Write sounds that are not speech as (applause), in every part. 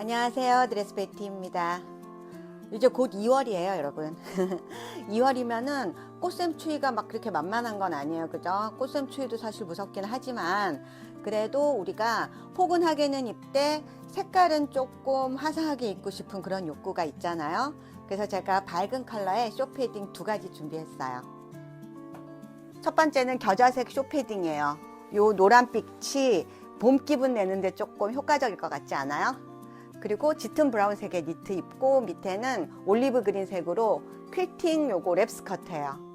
안녕하세요. 드레스베티입니다. 이제 곧 2월이에요, 여러분. (laughs) 2월이면은 꽃샘추위가 막 그렇게 만만한 건 아니에요. 그죠? 꽃샘추위도 사실 무섭긴 하지만 그래도 우리가 포근하게는 입되 색깔은 조금 화사하게 입고 싶은 그런 욕구가 있잖아요. 그래서 제가 밝은 컬러의 쇼패딩 두 가지 준비했어요. 첫 번째는 겨자색 쇼패딩이에요. 요 노란빛이 봄 기분 내는데 조금 효과적일 것 같지 않아요? 그리고 짙은 브라운색의 니트 입고 밑에는 올리브 그린 색으로 퀼팅 요거 랩 스커트예요.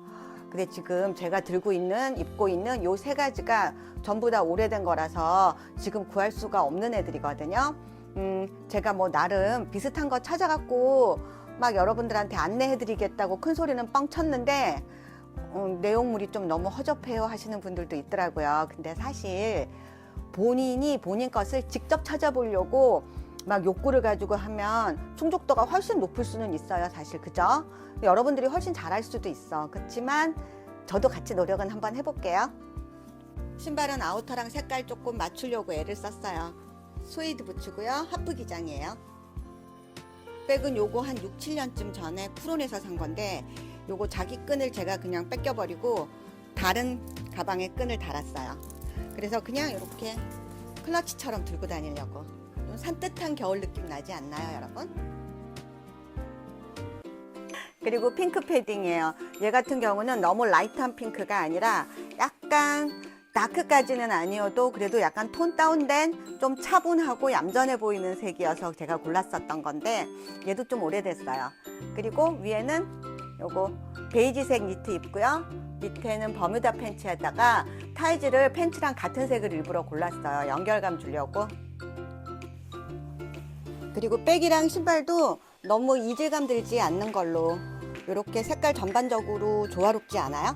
근데 지금 제가 들고 있는 입고 있는 요 세 가지가 전부 다 오래된 거라서 지금 구할 수가 없는 애들이거든요. 음, 제가 뭐 나름 비슷한 거 찾아갖고 막 여러분들한테 안내해드리겠다고 큰 소리는 뻥 쳤는데 음, 내용물이 좀 너무 허접해요 하시는 분들도 있더라고요. 근데 사실 본인이 본인 것을 직접 찾아보려고 막 욕구를 가지고 하면 충족도가 훨씬 높을 수는 있어요, 사실 그죠? 여러분들이 훨씬 잘할 수도 있어. 그렇지만 저도 같이 노력은 한번 해볼게요. 신발은 아우터랑 색깔 조금 맞추려고 애를 썼어요. 스웨이드 부츠고요, 하프 기장이에요. 백은 요거 한 6, 7년쯤 전에 쿠론에서 산 건데 요거 자기 끈을 제가 그냥 뺏겨버리고 다른 가방에 끈을 달았어요. 그래서 그냥 이렇게 클러치처럼 들고 다니려고 좀 산뜻한 겨울 느낌 나지 않나요, 여러분? 그리고 핑크 패딩이에요. 얘 같은 경우는 너무 라이트한 핑크가 아니라 약간 다크까지는 아니어도 그래도 약간 톤 다운된 좀 차분하고 얌전해 보이는 색이어서 제가 골랐었던 건데 얘도 좀 오래됐어요. 그리고 위에는 요거 베이지색 니트 입고요. 밑에는 버뮤다 팬츠에다가 타이즈를 팬츠랑 같은 색을 일부러 골랐어요. 연결감 주려고. 그리고 백이랑 신발도 너무 이질감 들지 않는 걸로 이렇게 색깔 전반적으로 조화롭지 않아요?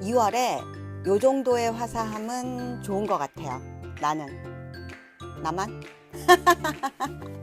2월에 요 정도의 화사함은 좋은 것 같아요. 나는. 나만? (laughs)